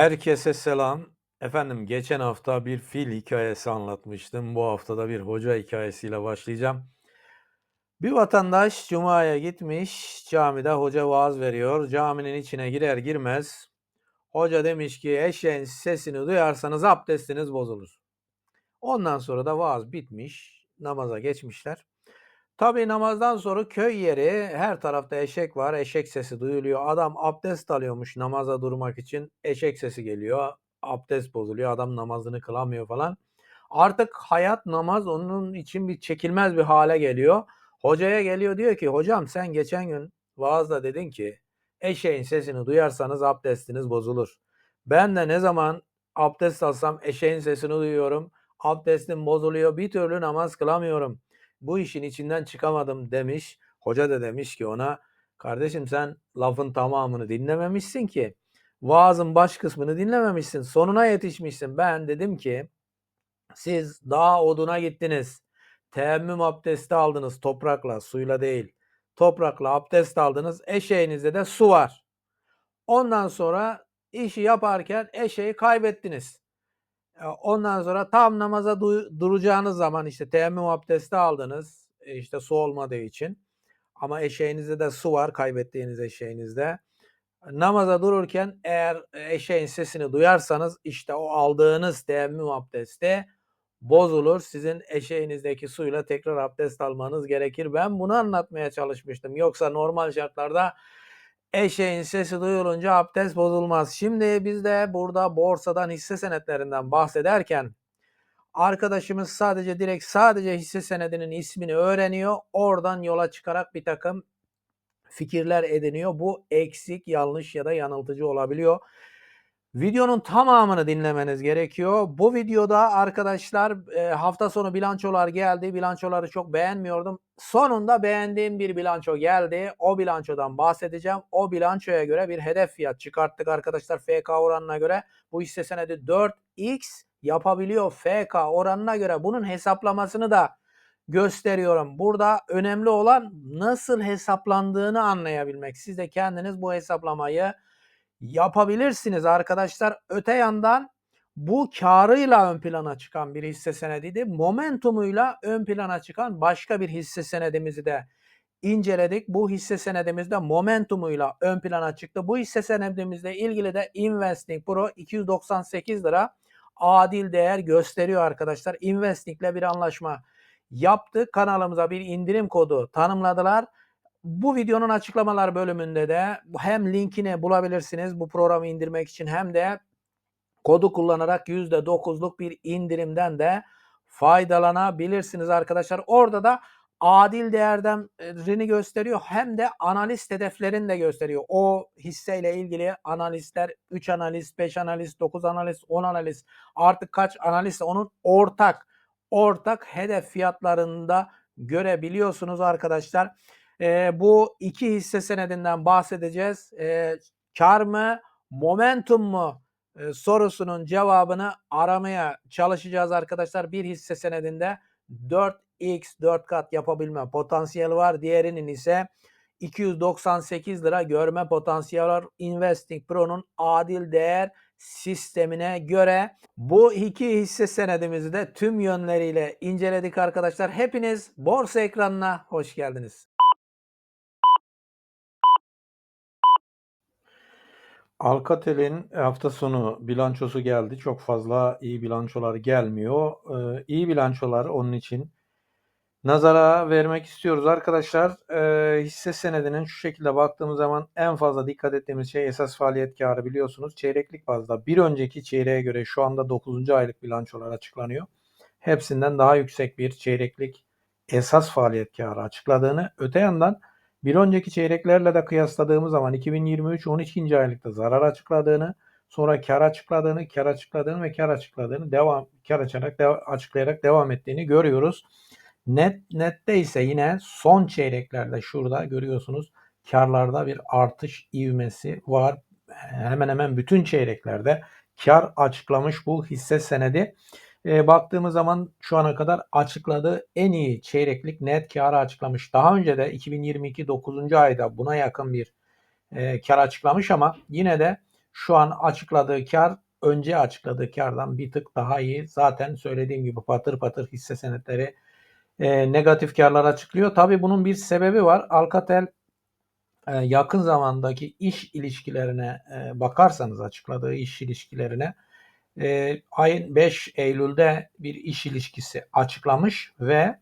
Herkese selam. Efendim geçen hafta bir fil hikayesi anlatmıştım. Bu hafta da bir hoca hikayesiyle başlayacağım. Bir vatandaş Cuma'ya gitmiş, camide hoca vaaz veriyor. Caminin içine girer girmez hoca demiş ki eşeğin sesini duyarsanız abdestiniz bozulur. Ondan sonra da vaaz bitmiş, namaza geçmişler. Tabii namazdan sonra köy yeri her tarafta eşek var. Eşek sesi duyuluyor. Adam abdest alıyormuş namaza durmak için. Eşek sesi geliyor. Abdest bozuluyor. Adam namazını kılamıyor falan. Artık hayat namaz onun için bir çekilmez bir hale geliyor. Hocaya geliyor diyor ki hocam sen geçen gün vaazda dedin ki eşeğin sesini duyarsanız abdestiniz bozulur. Ben de ne zaman abdest alsam eşeğin sesini duyuyorum. Abdestim bozuluyor. Bir türlü namaz kılamıyorum bu işin içinden çıkamadım demiş. Hoca da demiş ki ona kardeşim sen lafın tamamını dinlememişsin ki. Vaazın baş kısmını dinlememişsin. Sonuna yetişmişsin. Ben dedim ki siz dağ oduna gittiniz. Teyemmüm abdesti aldınız toprakla, suyla değil. Toprakla abdest aldınız. Eşeğinizde de su var. Ondan sonra işi yaparken eşeği kaybettiniz. E, Ondan sonra tam namaza du- duracağınız zaman işte teyemmüm abdesti aldınız. E, işte su olmadığı için. Ama eşeğinizde de su var kaybettiğiniz eşeğinizde. Namaza dururken eğer eşeğin sesini duyarsanız işte o aldığınız teyemmüm abdesti bozulur. Sizin eşeğinizdeki suyla tekrar abdest almanız gerekir. Ben bunu anlatmaya çalışmıştım. Yoksa normal şartlarda eşeğin sesi duyulunca abdest bozulmaz. Şimdi biz de burada borsadan hisse senetlerinden bahsederken arkadaşımız sadece direkt sadece hisse senedinin ismini öğreniyor. Oradan yola çıkarak bir takım fikirler ediniyor. Bu eksik, yanlış ya da yanıltıcı olabiliyor. Videonun tamamını dinlemeniz gerekiyor. Bu videoda arkadaşlar e, hafta sonu bilançolar geldi. Bilançoları çok beğenmiyordum. Sonunda beğendiğim bir bilanço geldi. O bilançodan bahsedeceğim. O bilançoya göre bir hedef fiyat çıkarttık arkadaşlar FK oranına göre. Bu hisse senedi 4x yapabiliyor FK oranına göre. Bunun hesaplamasını da gösteriyorum. Burada önemli olan nasıl hesaplandığını anlayabilmek. Siz de kendiniz bu hesaplamayı yapabilirsiniz arkadaşlar. Öte yandan bu karıyla ön plana çıkan bir hisse senediydi. Momentumuyla ön plana çıkan başka bir hisse senedimizi de inceledik. Bu hisse senedimizde momentumuyla ön plana çıktı. Bu hisse senedimizle ilgili de Investing Pro 298 lira adil değer gösteriyor arkadaşlar. Investing ile bir anlaşma yaptık. Kanalımıza bir indirim kodu tanımladılar. Bu videonun açıklamalar bölümünde de hem linkini bulabilirsiniz bu programı indirmek için hem de kodu kullanarak %9'luk bir indirimden de faydalanabilirsiniz arkadaşlar. Orada da adil değerlerini gösteriyor hem de analist hedeflerini de gösteriyor. O hisseyle ilgili analistler 3 analist, 5 analist, 9 analist, 10 analist artık kaç analist onun ortak ortak hedef fiyatlarında görebiliyorsunuz arkadaşlar. E, bu iki hisse senedinden bahsedeceğiz. E, kar mı, momentum mu e, sorusunun cevabını aramaya çalışacağız arkadaşlar. Bir hisse senedinde 4x 4 kat yapabilme potansiyeli var. Diğerinin ise 298 lira görme potansiyeli var. Investing Pro'nun adil değer sistemine göre bu iki hisse senedimizi de tüm yönleriyle inceledik arkadaşlar. Hepiniz borsa ekranına hoş geldiniz. Alcatel'in hafta sonu bilançosu geldi. Çok fazla iyi bilançolar gelmiyor. Ee, iyi bilançolar onun için nazara vermek istiyoruz arkadaşlar. Ee, hisse senedinin şu şekilde baktığımız zaman en fazla dikkat ettiğimiz şey esas faaliyet karı biliyorsunuz. Çeyreklik bazda bir önceki çeyreğe göre şu anda 9. aylık bilançolar açıklanıyor. Hepsinden daha yüksek bir çeyreklik esas faaliyet karı açıkladığını, öte yandan bir önceki çeyreklerle de kıyasladığımız zaman 2023 12. aylıkta zarar açıkladığını, sonra kar açıkladığını, kar açıkladığını ve kar açıkladığını devam kar açarak dev- açıklayarak devam ettiğini görüyoruz. Net nette ise yine son çeyreklerde şurada görüyorsunuz karlarda bir artış ivmesi var. Hemen hemen bütün çeyreklerde kar açıklamış bu hisse senedi. E, baktığımız zaman şu ana kadar açıkladığı en iyi çeyreklik net karı açıklamış. Daha önce de 2022 9. ayda buna yakın bir e, kar açıklamış ama yine de şu an açıkladığı kar önce açıkladığı kardan bir tık daha iyi. Zaten söylediğim gibi patır patır hisse senetleri e, negatif karlar açıklıyor. Tabii bunun bir sebebi var. Alcatel e, yakın zamandaki iş ilişkilerine e, bakarsanız açıkladığı iş ilişkilerine e, ayın 5 Eylül'de bir iş ilişkisi açıklamış ve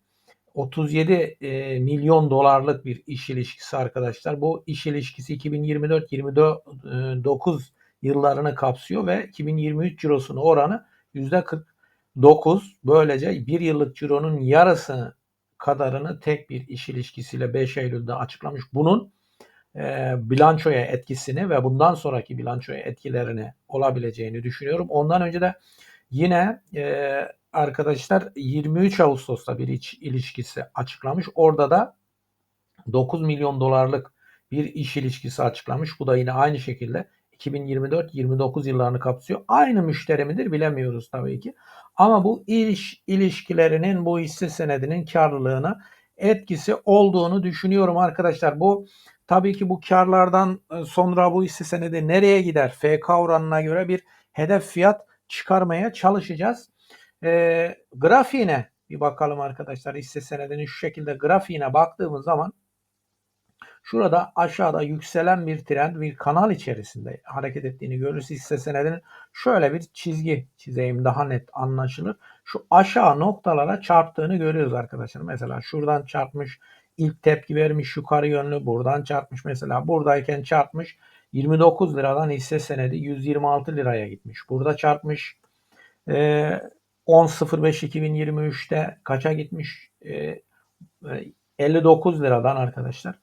37 e, milyon dolarlık bir iş ilişkisi arkadaşlar. Bu iş ilişkisi 2024-29 yıllarını kapsıyor ve 2023 cirosunun oranı %49. Böylece bir yıllık cironun yarısını kadarını tek bir iş ilişkisiyle 5 Eylül'de açıklamış. Bunun e, bilançoya etkisini ve bundan sonraki bilançoya etkilerini olabileceğini düşünüyorum. Ondan önce de yine e, arkadaşlar 23 Ağustos'ta bir iç ilişkisi açıklamış. Orada da 9 milyon dolarlık bir iş ilişkisi açıklamış. Bu da yine aynı şekilde 2024-29 yıllarını kapsıyor. Aynı müşteri midir bilemiyoruz tabii ki. Ama bu iş ilişkilerinin bu hisse senedinin karlılığına etkisi olduğunu düşünüyorum arkadaşlar. Bu tabii ki bu karlardan sonra bu hisse senedi nereye gider? FK oranına göre bir hedef fiyat çıkarmaya çalışacağız. E, grafiğine bir bakalım arkadaşlar. Hisse senedinin şu şekilde grafiğine baktığımız zaman Şurada aşağıda yükselen bir trend bir kanal içerisinde hareket ettiğini görürüz. Hisse senedinin şöyle bir çizgi çizeyim daha net anlaşılır. Şu aşağı noktalara çarptığını görüyoruz arkadaşlar. Mesela şuradan çarpmış ilk tepki vermiş yukarı yönlü buradan çarpmış mesela buradayken çarpmış 29 liradan hisse senedi 126 liraya gitmiş. Burada çarpmış e, 10.05.2023'te kaça gitmiş? E, 59 liradan arkadaşlar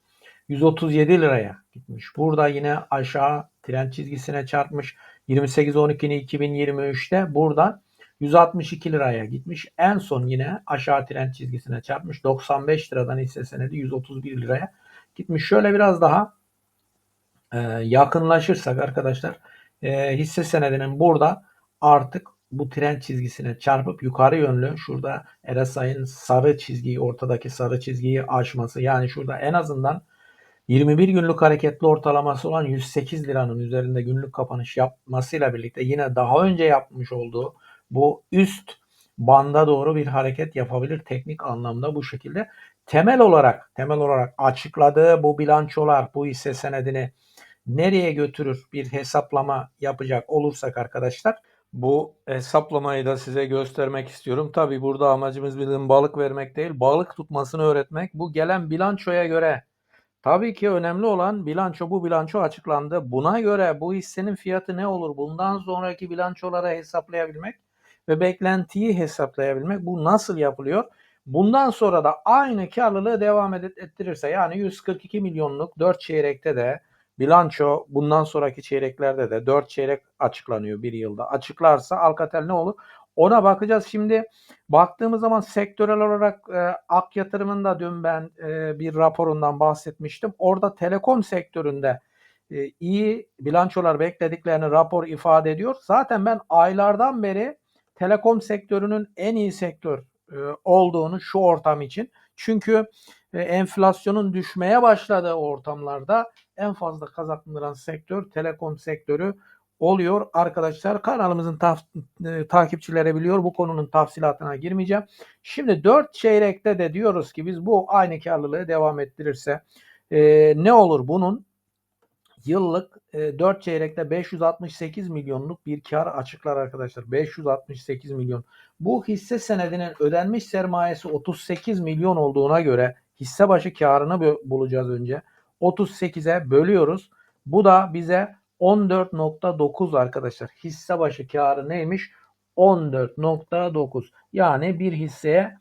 137 liraya gitmiş. Burada yine aşağı trend çizgisine çarpmış. 28.12'ni 2023'te buradan 162 liraya gitmiş. En son yine aşağı trend çizgisine çarpmış. 95 liradan hisse senedi 131 liraya gitmiş. Şöyle biraz daha e, yakınlaşırsak arkadaşlar e, hisse senedinin burada artık bu trend çizgisine çarpıp yukarı yönlü şurada RSI'nin sarı çizgiyi ortadaki sarı çizgiyi aşması yani şurada en azından 21 günlük hareketli ortalaması olan 108 liranın üzerinde günlük kapanış yapmasıyla birlikte yine daha önce yapmış olduğu bu üst banda doğru bir hareket yapabilir teknik anlamda bu şekilde. Temel olarak temel olarak açıkladığı bu bilançolar bu hisse senedini nereye götürür bir hesaplama yapacak olursak arkadaşlar bu hesaplamayı da size göstermek istiyorum. Tabi burada amacımız bizim balık vermek değil balık tutmasını öğretmek. Bu gelen bilançoya göre Tabii ki önemli olan bilanço bu bilanço açıklandı. Buna göre bu hissenin fiyatı ne olur? Bundan sonraki bilançolara hesaplayabilmek ve beklentiyi hesaplayabilmek. Bu nasıl yapılıyor? Bundan sonra da aynı karlılığı devam ettirirse yani 142 milyonluk 4 çeyrekte de bilanço bundan sonraki çeyreklerde de 4 çeyrek açıklanıyor bir yılda. Açıklarsa Alcatel ne olur? Ona bakacağız. Şimdi baktığımız zaman sektörel olarak e, Ak Yatırım'ın dün ben e, bir raporundan bahsetmiştim. Orada telekom sektöründe e, iyi bilançolar beklediklerini rapor ifade ediyor. Zaten ben aylardan beri telekom sektörünün en iyi sektör e, olduğunu şu ortam için. Çünkü e, enflasyonun düşmeye başladığı ortamlarda en fazla kazandıran sektör telekom sektörü oluyor arkadaşlar. Kanalımızın e, takipçileri biliyor. Bu konunun tafsilatına girmeyeceğim. Şimdi 4 çeyrekte de diyoruz ki biz bu aynı karlılığı devam ettirirse e, ne olur bunun? Yıllık e, 4 çeyrekte 568 milyonluk bir kar açıklar arkadaşlar. 568 milyon. Bu hisse senedinin ödenmiş sermayesi 38 milyon olduğuna göre hisse başı karını bulacağız önce. 38'e bölüyoruz. Bu da bize 14.9 arkadaşlar. Hisse başı karı neymiş? 14.9. Yani bir hisseye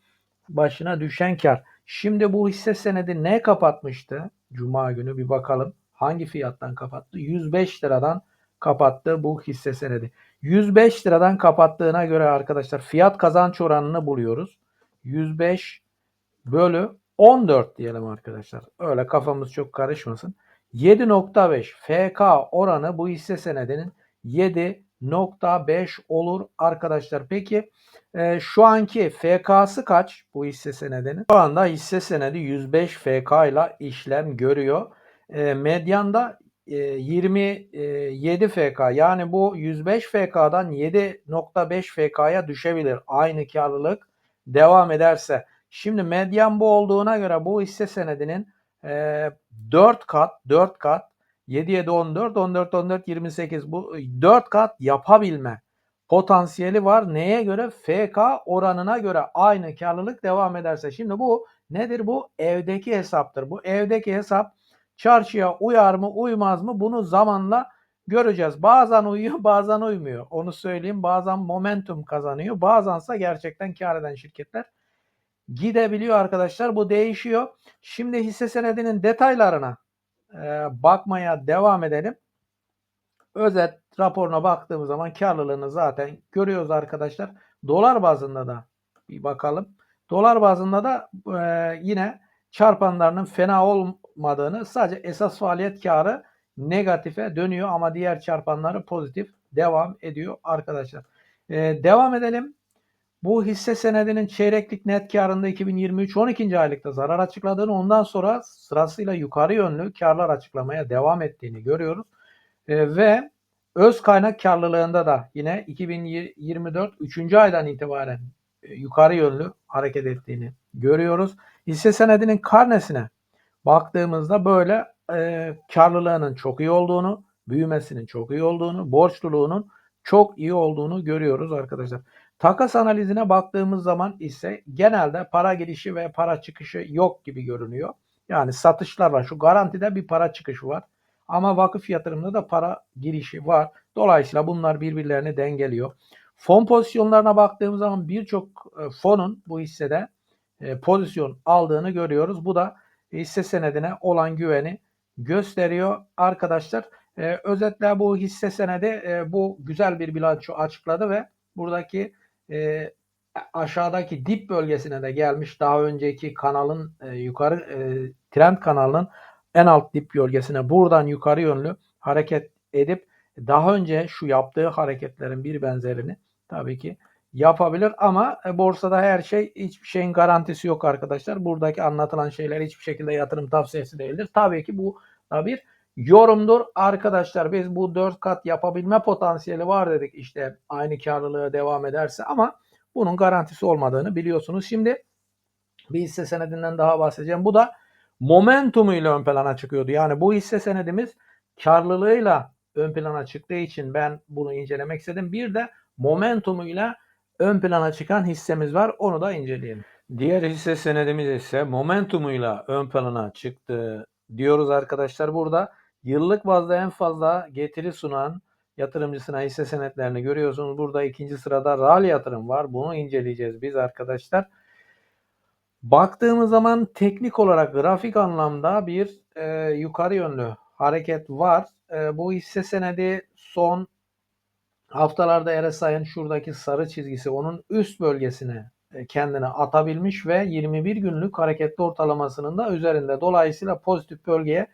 başına düşen kar. Şimdi bu hisse senedi ne kapatmıştı? Cuma günü bir bakalım. Hangi fiyattan kapattı? 105 liradan kapattı bu hisse senedi. 105 liradan kapattığına göre arkadaşlar fiyat kazanç oranını buluyoruz. 105 bölü 14 diyelim arkadaşlar. Öyle kafamız çok karışmasın. 7.5 FK oranı bu hisse senedinin 7.5 olur arkadaşlar. Peki e, şu anki FK'sı kaç bu hisse senedinin? Şu anda hisse senedi 105 FK ile işlem görüyor. E, medyanda e, 27 FK yani bu 105 FK'dan 7.5 FK'ya düşebilir. Aynı karlılık devam ederse. Şimdi medyan bu olduğuna göre bu hisse senedinin e, 4 kat 4 kat 7 7 14 14 14 28 bu 4 kat yapabilme potansiyeli var. Neye göre? FK oranına göre aynı karlılık devam ederse. Şimdi bu nedir? Bu evdeki hesaptır. Bu evdeki hesap çarşıya uyar mı uymaz mı bunu zamanla göreceğiz. Bazen uyuyor bazen uymuyor. Onu söyleyeyim. Bazen momentum kazanıyor. Bazense gerçekten kar eden şirketler gidebiliyor arkadaşlar. Bu değişiyor. Şimdi hisse senedinin detaylarına e, bakmaya devam edelim. Özet raporuna baktığımız zaman karlılığını zaten görüyoruz arkadaşlar. Dolar bazında da bir bakalım. Dolar bazında da e, yine çarpanlarının fena olmadığını sadece esas faaliyet karı negatife dönüyor ama diğer çarpanları pozitif devam ediyor arkadaşlar. E, devam edelim. Bu hisse senedinin çeyreklik net karında 2023 12. aylıkta zarar açıkladığını ondan sonra sırasıyla yukarı yönlü karlar açıklamaya devam ettiğini görüyoruz. E, ve öz kaynak karlılığında da yine 2024 3. aydan itibaren e, yukarı yönlü hareket ettiğini görüyoruz. Hisse senedinin karnesine baktığımızda böyle e, karlılığının çok iyi olduğunu, büyümesinin çok iyi olduğunu, borçluluğunun çok iyi olduğunu görüyoruz arkadaşlar. Takas analizine baktığımız zaman ise genelde para girişi ve para çıkışı yok gibi görünüyor. Yani satışlar var. Şu garantide bir para çıkışı var. Ama vakıf yatırımında da para girişi var. Dolayısıyla bunlar birbirlerini dengeliyor. Fon pozisyonlarına baktığımız zaman birçok e, fonun bu hissede e, pozisyon aldığını görüyoruz. Bu da hisse senedine olan güveni gösteriyor arkadaşlar. E, özetle bu hisse senedi bu güzel bir bilanço açıkladı ve buradaki aşağıdaki dip bölgesine de gelmiş. Daha önceki kanalın yukarı trend kanalının en alt dip bölgesine buradan yukarı yönlü hareket edip daha önce şu yaptığı hareketlerin bir benzerini tabii ki yapabilir ama e, borsada her şey hiçbir şeyin garantisi yok arkadaşlar. Buradaki anlatılan şeyler hiçbir şekilde yatırım tavsiyesi değildir. Tabii ki bu da bir yorumdur arkadaşlar. Biz bu 4 kat yapabilme potansiyeli var dedik işte aynı karlılığa devam ederse ama bunun garantisi olmadığını biliyorsunuz. Şimdi bir hisse senedinden daha bahsedeceğim. Bu da momentumuyla ön plana çıkıyordu. Yani bu hisse senedimiz karlılığıyla ön plana çıktığı için ben bunu incelemek istedim. Bir de momentumuyla ön plana çıkan hissemiz var. Onu da inceleyelim. Diğer hisse senedimiz ise momentumuyla ön plana çıktı diyoruz arkadaşlar. Burada yıllık bazda en fazla getiri sunan yatırımcısına hisse senetlerini görüyorsunuz. Burada ikinci sırada RAL yatırım var. Bunu inceleyeceğiz biz arkadaşlar. Baktığımız zaman teknik olarak grafik anlamda bir e, yukarı yönlü hareket var. E, bu hisse senedi son haftalarda RSI'nin şuradaki sarı çizgisi onun üst bölgesine e, kendine atabilmiş ve 21 günlük hareketli ortalamasının da üzerinde. Dolayısıyla pozitif bölgeye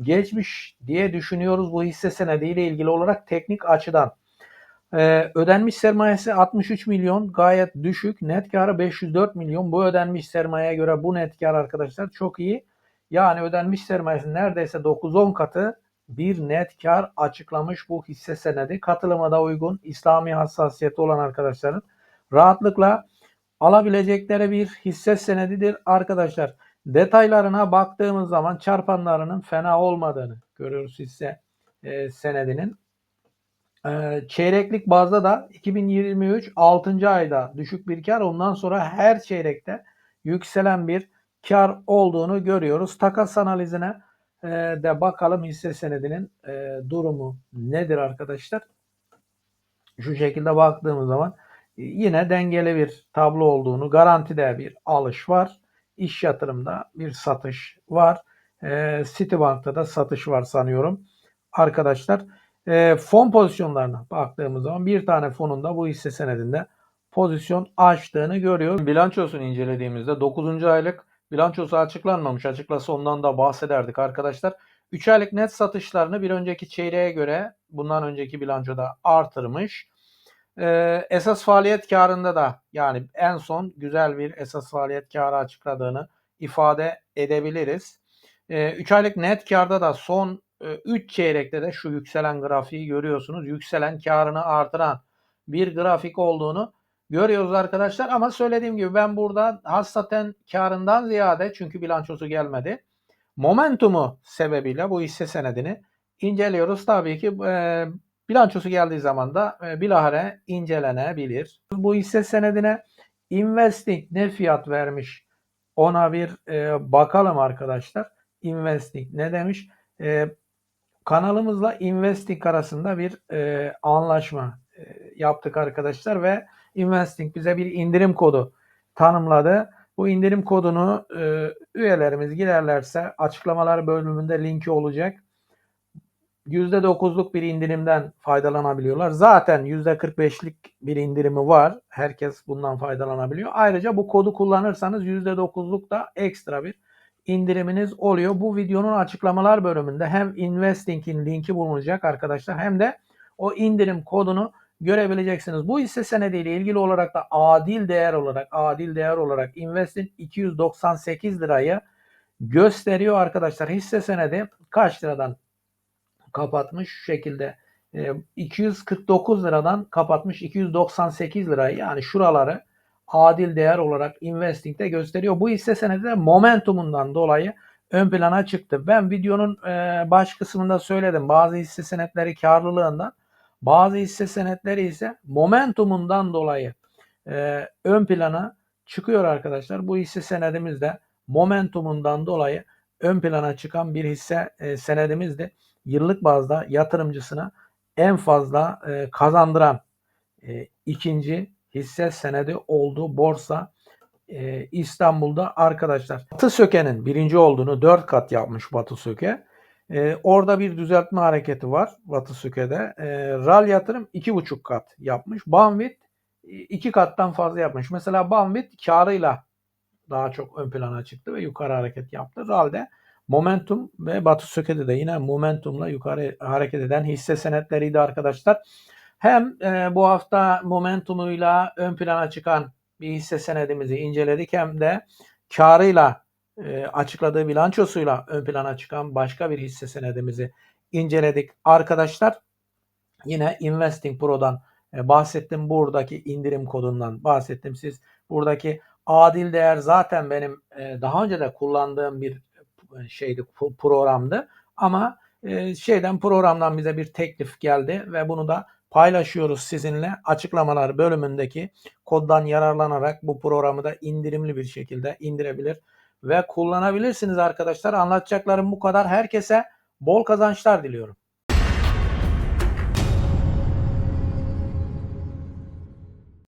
geçmiş diye düşünüyoruz bu hisse senediyle ilgili olarak teknik açıdan. Ee, ödenmiş sermayesi 63 milyon gayet düşük. Net karı 504 milyon. Bu ödenmiş sermayeye göre bu net kar arkadaşlar çok iyi. Yani ödenmiş sermayesi neredeyse 9-10 katı bir net kar açıklamış bu hisse senedi. Katılıma da uygun İslami hassasiyeti olan arkadaşların rahatlıkla alabilecekleri bir hisse senedidir arkadaşlar. Detaylarına baktığımız zaman çarpanlarının fena olmadığını görüyoruz hisse e, senedinin. E, çeyreklik bazda da 2023 6. ayda düşük bir kar ondan sonra her çeyrekte yükselen bir kar olduğunu görüyoruz. Takas analizine e, de bakalım hisse senedinin e, durumu nedir arkadaşlar. Şu şekilde baktığımız zaman e, yine dengeli bir tablo olduğunu, garantide bir alış var. İş yatırımda bir satış var. E, Citibank'ta da satış var sanıyorum. Arkadaşlar fon pozisyonlarına baktığımız zaman bir tane fonun da bu hisse senedinde pozisyon açtığını görüyoruz. Bilançosunu incelediğimizde 9. aylık bilançosu açıklanmamış. Açıklasa ondan da bahsederdik arkadaşlar. 3 aylık net satışlarını bir önceki çeyreğe göre bundan önceki bilançoda artırmış. Ee, esas faaliyet karında da yani en son güzel bir esas faaliyet karı açıkladığını ifade edebiliriz. 3 ee, aylık net karda da son 3 çeyrekte de şu yükselen grafiği görüyorsunuz. Yükselen karını artıran bir grafik olduğunu görüyoruz arkadaşlar. Ama söylediğim gibi ben burada hasaten karından ziyade çünkü bilançosu gelmedi. Momentumu sebebiyle bu hisse senedini inceliyoruz. Tabii ki e, bilançosu geldiği zaman da e, bilahare incelenebilir. Bu hisse senedine Investing ne fiyat vermiş ona bir e, bakalım arkadaşlar. Investing ne demiş? E, kanalımızla Investing arasında bir e, anlaşma e, yaptık arkadaşlar ve Investing bize bir indirim kodu tanımladı. Bu indirim kodunu e, üyelerimiz girerlerse açıklamalar bölümünde linki olacak. %9'luk bir indirimden faydalanabiliyorlar. Zaten %45'lik bir indirimi var. Herkes bundan faydalanabiliyor. Ayrıca bu kodu kullanırsanız %9'luk da ekstra bir indiriminiz oluyor. Bu videonun açıklamalar bölümünde hem Investing'in linki bulunacak arkadaşlar hem de o indirim kodunu görebileceksiniz. Bu hisse senediyle ilgili olarak da adil değer olarak adil değer olarak Investing 298 lirayı gösteriyor arkadaşlar. Hisse senedi kaç liradan kapatmış şu şekilde 249 liradan kapatmış 298 lirayı yani şuraları adil değer olarak Investing'de gösteriyor. Bu hisse senedi de momentumundan dolayı ön plana çıktı. Ben videonun baş kısmında söyledim. Bazı hisse senetleri karlılığından bazı hisse senetleri ise momentumundan dolayı ön plana çıkıyor arkadaşlar. Bu hisse senedimiz de momentumundan dolayı ön plana çıkan bir hisse senedimizdi yıllık bazda yatırımcısına en fazla e, kazandıran e, ikinci hisse senedi oldu borsa e, İstanbul'da arkadaşlar. Batı Söke'nin birinci olduğunu 4 kat yapmış Batı Söke. E, orada bir düzeltme hareketi var Batı Söke'de. E, RAL yatırım 2,5 kat yapmış. Banvit 2 kattan fazla yapmış. Mesela Banvit karıyla daha çok ön plana çıktı ve yukarı hareket yaptı. RAL'de Momentum ve Batu Söke'de de yine momentumla yukarı hareket eden hisse senetleriydi arkadaşlar. Hem e, bu hafta momentumuyla ön plana çıkan bir hisse senedimizi inceledik hem de karıyla e, açıkladığı bilançosuyla ön plana çıkan başka bir hisse senedimizi inceledik arkadaşlar. Yine Investing Pro'dan e, bahsettim. Buradaki indirim kodundan bahsettim. Siz buradaki adil değer zaten benim e, daha önce de kullandığım bir şeydi programdı ama e, şeyden programdan bize bir teklif geldi ve bunu da paylaşıyoruz sizinle. Açıklamalar bölümündeki koddan yararlanarak bu programı da indirimli bir şekilde indirebilir ve kullanabilirsiniz arkadaşlar. Anlatacaklarım bu kadar. Herkese bol kazançlar diliyorum.